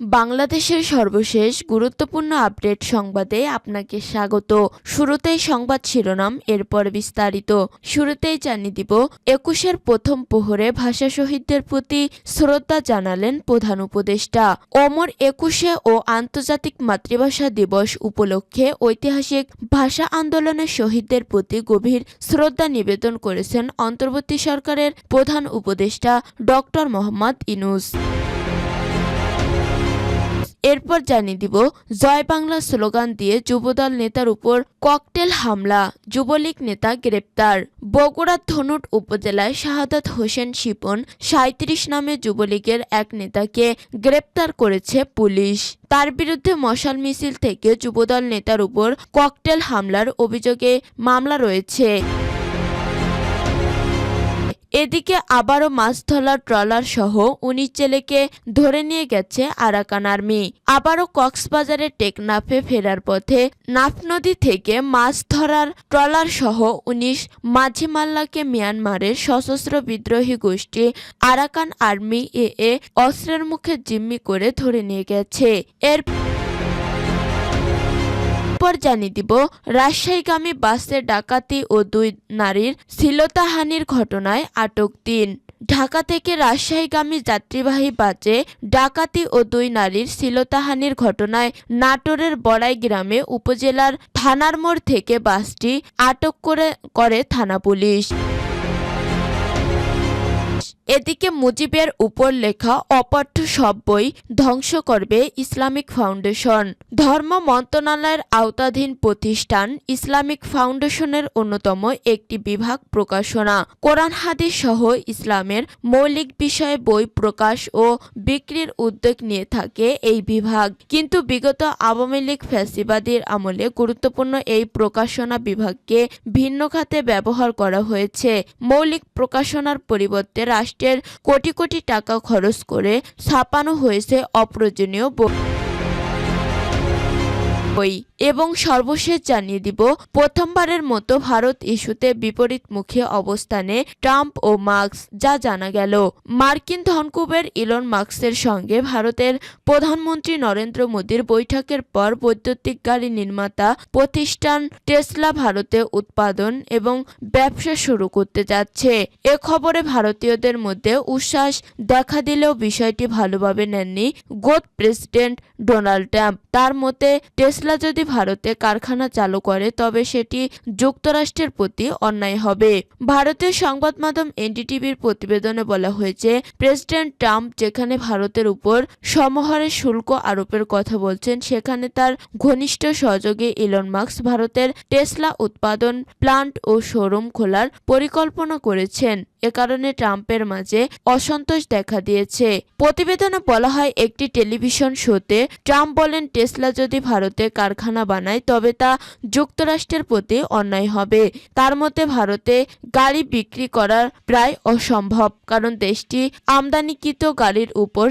বাংলাদেশের সর্বশেষ গুরুত্বপূর্ণ আপডেট সংবাদে আপনাকে স্বাগত। শুরুতেই সংবাদ শিরোনাম, এরপর বিস্তারিত। শুরুতেই জানিয়ে দিব, একুশের প্রথম প্রহরে ভাষা শহীদদের প্রতি শ্রদ্ধা জানালেন প্রধান উপদেষ্টা। অমর একুশে ও আন্তর্জাতিক মাতৃভাষা দিবস উপলক্ষে ঐতিহাসিক ভাষা আন্দোলনের শহীদদের প্রতি গভীর শ্রদ্ধা নিবেদন করেছেন অন্তর্বর্তী সরকারের প্রধান উপদেষ্টা ডক্টর মোহাম্মদ ইনুস। এরপর জানিয়ে দিব, জয় বাংলা স্লোগান দিয়ে যুবদল নেতার উপর ককটেল হামলা, যুবলীগ নেতা গ্রেপ্তার। বগুড়ার ধনুট উপজেলায় শাহাদাত হোসেন শিপন সাঁত্রিশ নামে যুবলীগের এক নেতাকে গ্রেপ্তার করেছে পুলিশ। তার বিরুদ্ধে মশাল মিছিল থেকে যুবদল নেতার উপর ককটেল হামলার অভিযোগে মামলা রয়েছে। এদিকে আবারও মাছ ধরার ট্রলার সহ উনিশ জেলেকে ধরে নিয়ে গেছে আরাকান আর্মি। আবারও কক্সবাজারের টেকনাফে ফেরার পথে নাফ নদী থেকে মাছ ধরার ট্রলার সহ উনিশ মাঝিমাল্লাকে মিয়ানমারের সশস্ত্র বিদ্রোহী গোষ্ঠী আরাকান আর্মি এ এ অস্ত্রের মুখে জিম্মি করে ধরে নিয়ে গেছে। এর পর জানিয়ে দিব, রাজশাহীগামী বাসে ডাকাতি ও দুই নারীর শ্লীলতাহানির ঘটনায় আটক তিন। ঢাকা থেকে রাজশাহীগামী যাত্রীবাহী বাসে ডাকাতি ও দুই নারীর শ্লীলতাহানির ঘটনায় নাটোরের বড়াই গ্রামে উপজেলার থানার মোড় থেকে বাসটি আটক করে করে থানা পুলিশ। এদিকে মুজিবের উপর লেখা অপাঠ্য সব বই ধ্বংস করবে ইসলামিক ফাউন্ডেশন। ধর্ম মন্ত্রণালয়ের আওতাধীন প্রতিষ্ঠান ইসলামিক ফাউন্ডেশনের অন্যতম একটি বিভাগ প্রকাশনা। কোরআন হাদিস সহ ইসলামের মৌলিক বিষয়ে বই প্রকাশ ও বিক্রির উদ্যোগ নিয়ে থাকে এই বিভাগ। কিন্তু বিগত আওয়ামী লীগ ফ্যাসিবাদীর আমলে গুরুত্বপূর্ণ এই প্রকাশনা বিভাগকে ভিন্ন খাতে ব্যবহার করা হয়েছে। মৌলিক প্রকাশনার পরিবর্তে রাষ্ট্রের কোটি কোটি টাকা খরচ করে ছাপানো হয়েছে অপ্রয়োজনীয় বই। এবং সর্বশেষ জানিয়ে দিব, প্রথমবারের মতো ভারত ইস্যুতে বিপরীতমুখী অবস্থানে ট্রাম্প ও মার্কস যা জানা গেল। মার্কিন ধনকুবের ইলন মার্কসের সঙ্গে ভারতের প্রধানমন্ত্রী নরেন্দ্র মোদীর বৈঠকের পর বৈদ্যুতিক গাড়ি নির্মাতা প্রতিষ্ঠান টেসলা ভারতে উৎপাদন এবং ব্যবসা শুরু করতে যাচ্ছে। এ খবরে ভারতীয়দের মধ্যে উচ্ছ্বাস দেখা দিলেও বিষয়টি ভালোভাবে নেননি গোত প্রেসিডেন্ট ডোনাল্ড ট্রাম্প। তার মতে, টেসলা যদি ভারতে কারখানা চালু করে, তবে সেটি যুক্তরাষ্ট্রের প্রতি অন্যায় হবে। ভারতীয় সংবাদ মাধ্যম এনডিটিভির প্রতিবেদনে বলা হয়েছে, প্রেসিডেন্ট ট্রাম্প যেখানে ভারতের উপর সমহারে শুল্ক আরোপের কথা বলছেন, সেখানে তার ঘনিষ্ঠ সহযোগী ইলন মার্কস ভারতের টেসলা উৎপাদন প্লান্ট ও শোরুম খোলার পরিকল্পনা করেছেন। এ কারণে ট্রাম্পের মাঝে অসন্তোষ দেখা দিয়েছে। প্রতিবেদনে বলা হয়, একটি টেলিভিশন শোতে ট্রাম্প বলেন, টেসলা যদি ভারতে কারখানা বানায়, তবে তা যুক্তরাষ্ট্রের প্রতি অন্যায় হবে। তার মতে, ভারতে গাড়ি বিক্রি করার প্রায় অসম্ভব, কারণ দেশটি আমদানিকৃত গাড়ির উপর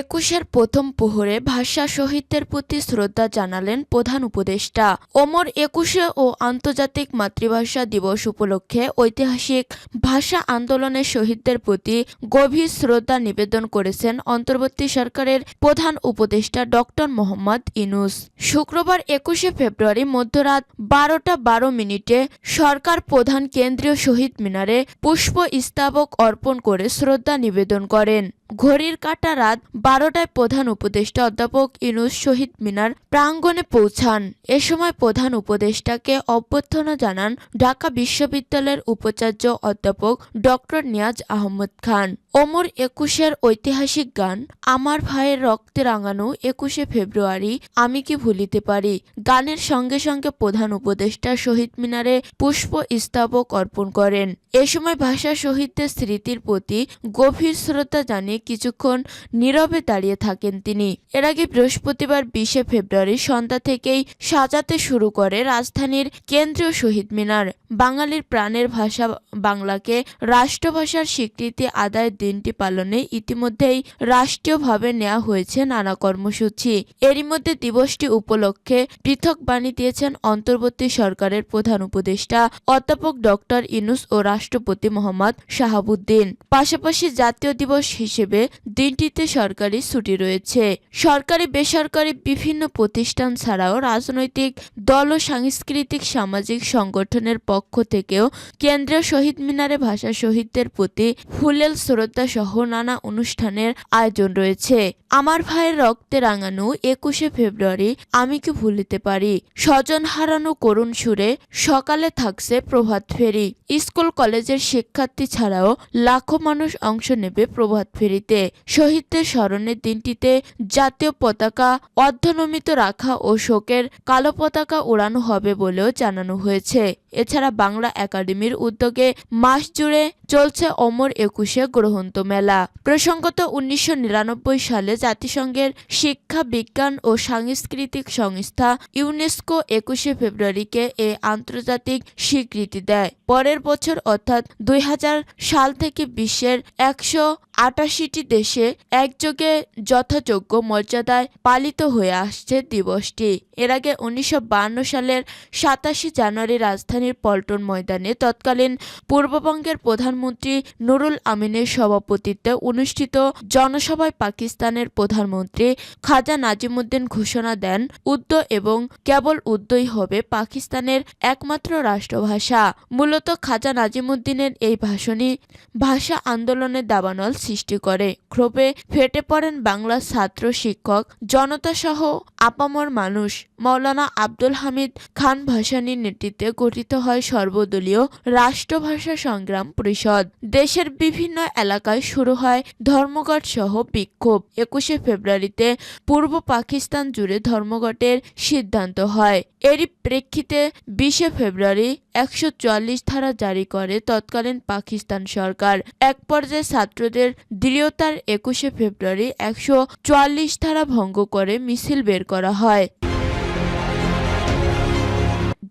একুশের প্রথম প্রহরে ভাষা শহীদদের প্রতি শ্রদ্ধা জানালেন প্রধান উপদেষ্টা। ওমর একুশে ও আন্তর্জাতিক মাতৃভাষা দিবস উপলক্ষে ঐতিহাসিক ভাষা আন্দোলনের শহীদদের প্রতি গভীর শ্রদ্ধা নিবেদন করেছেন অন্তর্বর্তী সরকারের প্রধান উপদেষ্টা ডক্টর মোহাম্মদ ইনুস। শুক্রবার একুশে ফেব্রুয়ারি মধ্যরাত বারোটা বারো মিনিটে সরকার প্রধান কেন্দ্রীয় শহীদ মিনারে পুষ্প স্তাবক অর্পণ করে শ্রদ্ধা নিবেদন করেন। ঘড়ির কাটা রাত বারোটায় প্রধান উপদেষ্টা অধ্যাপক ইনুস শহীদ মিনার প্রাঙ্গণে পৌঁছান। এ সময় প্রধান উপদেষ্টাকে অভ্যর্থনা জানান ঢাকা বিশ্ববিদ্যালয়ের উপাচার্য অধ্যাপক ডক্টর নিয়াজ আহমদ খান। ওমর একুশের ঐতিহাসিক গান, আমার ভাইয়ের রক্তে রাঙানো একুশে ফেব্রুয়ারি, আমি কি ভুলিতে পারি? গানের সঙ্গে সঙ্গে প্রধান উপদেষ্টা শহীদ মিনারে পুষ্প স্তবক অর্পণ করেন। এ সময় ভাষা শহীদদের স্মৃতির প্রতি গভীর শ্রদ্ধা জানিয়ে কিছুক্ষণ নীরবে দাঁড়িয়ে থাকেন তিনি। এর আগে বৃহস্পতিবার বিশে ফেব্রুয়ারি সন্ধ্যা থেকেই সাজাতে শুরু করে রাজধানীর কেন্দ্রীয় শহীদ মিনার। বাঙালির প্রাণের ভাষা বাংলাকে রাষ্ট্রভাষার স্বীকৃতি আদায়ের দিনটি পালনে ইতিমধ্যেই রাষ্ট্রীয়ভাবে নেওয়া হয়েছে নানা কর্মসূচি। এরই মধ্যে দিবসটি উপলক্ষে পৃথক বাণী দিয়েছেন অন্তর্বর্তী সরকারের প্রধান উপদেষ্টা অধ্যাপক ডক্টর ইনুস ও রাষ্ট্রপতি মোহাম্মদ শাহাবুদ্দিন। পাশাপাশি জাতীয় দিবস হিসেবে দিনটিতে সরকারি ছুটি রয়েছে। সরকারি, বেসরকারি বিভিন্ন প্রতিষ্ঠান ছাড়াও রাজনৈতিক দল ও সাংস্কৃতিক সামাজিক সংগঠনের পক্ষ থেকেও কেন্দ্রীয় শহীদ মিনারে ভাষা শহীদদের প্রতি ফুলেল শ্রদ্ধা সহ নানা অনুষ্ঠানের আয়োজন রয়েছে। আমার ভাইয়ের রক্তে রাঙানো একুশে ফেব্রুয়ারি আমি কি ভুলিতে পারি? স্বজন হারানো করুণ সুরে সকালে থাকছে প্রভাত ফেরি। স্কুল কলেজের শিক্ষার্থী ছাড়াও লাখো মানুষ অংশ নেবে প্রভাত ফেরিতে। শহীদদের স্মরণের দিনটিতে জাতীয় পতাকা অর্ধনমিত রাখা ও শোকের কালো পতাকা উড়ানো হবে বলেও জানানো হয়েছে। এছাড়া বাংলা একাডেমির উদ্যোগে মাস জুড়ে চলছে অমর একুশে গ্রহন্ত মেলা। প্রসঙ্গত উনিশশো নিরানব্বই সালে জাতিসংঘের শিক্ষা, বিজ্ঞান ও সাংস্কৃতিক সংস্থা ইউনেস্কো একুশে ফেব্রুয়ারিকে এ আন্তর্জাতিক স্বীকৃতি দেয়। পরের বছর অর্থাৎ দুই হাজার সাল থেকে বিশ্বের একশো আটাশিটি দেশে একযোগে যথাযোগ্য মর্যাদায় পালিত হয়ে আসছে দিবসটি। এর আগে উনিশশো সালের সাতাশে জানুয়ারি রাজধানীর পল্টন ময়দানে তৎকালীন পূর্ববঙ্গের প্রধানমন্ত্রী নুরুল আমিনের সভাপতিত্বে অনুষ্ঠিত জনসভায় পাকিস্তানের প্রধানমন্ত্রী খাজা নাজিমুদ্দিন ঘোষণা দেন, উর্দু এবং কেবল উর্দুই হবে পাকিস্তানের একমাত্র রাষ্ট্রভাষা। মূলত খাজা নাজিমুদ্দিনের এই ভাষণই ভাষা আন্দোলনের দাবানল সৃষ্টি করে। ক্ষোভে ফেটে পড়েন বাংলার ছাত্র শিক্ষক জনতা সহ আপামর মানুষ। মৌলানা আব্দুল হামিদ খান ভাসানীর নেতৃত্বে গঠিত হয় সর্বদলীয় রাষ্ট্রভাষা সংগ্রাম পরিষদ। দেশের বিভিন্ন এলাকায় শুরু হয় ধর্মঘট সহ বিক্ষোভ। একুশে ফেব্রুয়ারিতে পূর্ব পাকিস্তান জুড়ে ধর্মঘটের সিদ্ধান্ত হয়। এরই প্রেক্ষিতে বিশে ফেব্রুয়ারি একশো চুয়াল্লিশ ধারা জারি করে তৎকালীন পাকিস্তান সরকার। এক পর্যায়ে ছাত্রদের দৃঢ়তার একুশে ফেব্রুয়ারি একশো চুয়াল্লিশ ধারা ভঙ্গ করে মিছিল বের করা হয়।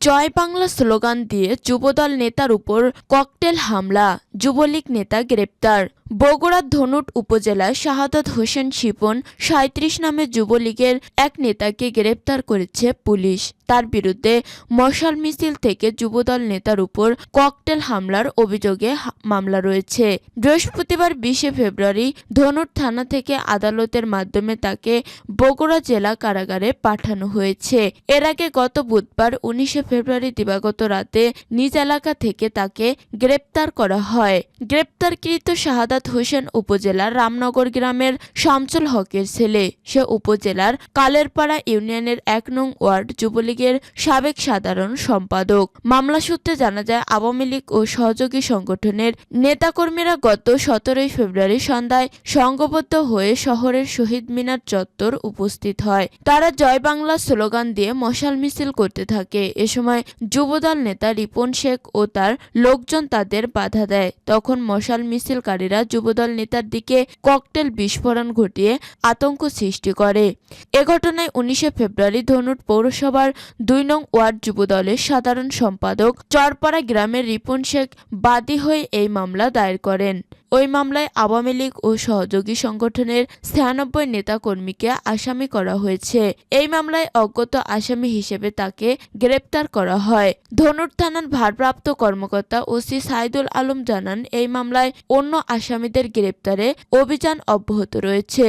জয় বাংলা স্লোগান দিয়ে যুবদল নেতার উপর ককটেল হামলা। যুবলীগ নেতা গ্রেপ্তার। বগুড়ার ধনুট উপজেলায় শাহাদত হোসেন শিপন সাঁত্রিশ নামে যুবলীগের এক নেতাকে গ্রেপ্তার করেছে পুলিশ। তার বিরুদ্ধে মশাল মিছিল থেকে যুবদল নেতার উপর ককটেল হামলার অভিযোগে মামলা রয়েছে। বৃহস্পতিবার বিশে ফেব্রুয়ারি ধনুট থানা থেকে আদালতের মাধ্যমে তাকে বগুড়া জেলা কারাগারে পাঠানো হয়েছে। এর আগে গত বুধবার উনিশে ফেব্রুয়ারি দিবাগত রাতে নিজ এলাকা থেকে তাকে গ্রেপ্তার করা হয়। গ্রেপ্তারকৃত শাহাদাত হোসেন উপজেলার রামনগর গ্রামের শামসুল হকের ছেলে। সে উপজেলার কালেরপাড়া ইউনিয়নের এক নং ওয়ার্ড যুবলীগের সাবেক সাধারণ সম্পাদক। মামলা সূত্রে জানা যায়, আওয়ামী লীগ ও সহযোগী সংগঠনের নেতাকর্মীরা গত সতেরোই ফেব্রুয়ারি সন্ধ্যায় সংঘবদ্ধ হয়ে শহরের শহীদ মিনার চত্বর উপস্থিত হয়। তারা জয় বাংলা স্লোগান দিয়ে মশাল মিছিল করতে থাকে। এ সময় যুবদল নেতা রিপন শেখ ও তার লোকজন তাদের বাধা দেয়। তখন মশাল মিছিলকারীরা যুবদল নেতার দিকে ককটেল বিস্ফোরণ ঘটিয়ে আতঙ্ক সৃষ্টি করে। এ ঘটনায় উনিশে ফেব্রুয়ারি ধনুট পৌরসভার দুই নং ওয়ার্ড যুবদলের সাধারণ সম্পাদক চরপাড়া গ্রামের রিপন শেখ বাদী হয়ে এই মামলা দায়ের করেন। ওই মামলায় আওয়ামী লীগ ও সহযোগী সংগঠনের ছিয়ানব্বই নেতাকর্মীকে আসামি করা হয়েছে। এই মামলায় অজ্ঞত আসামি হিসেবে তাকে গ্রেপ্তার করা হয়। ধনুর থানার ভারপ্রাপ্ত কর্মকর্তা ওসি সাইদুল আলম জানান, এই মামলায় অন্য আসামিদের গ্রেপ্তারে অভিযান অব্যাহত রয়েছে।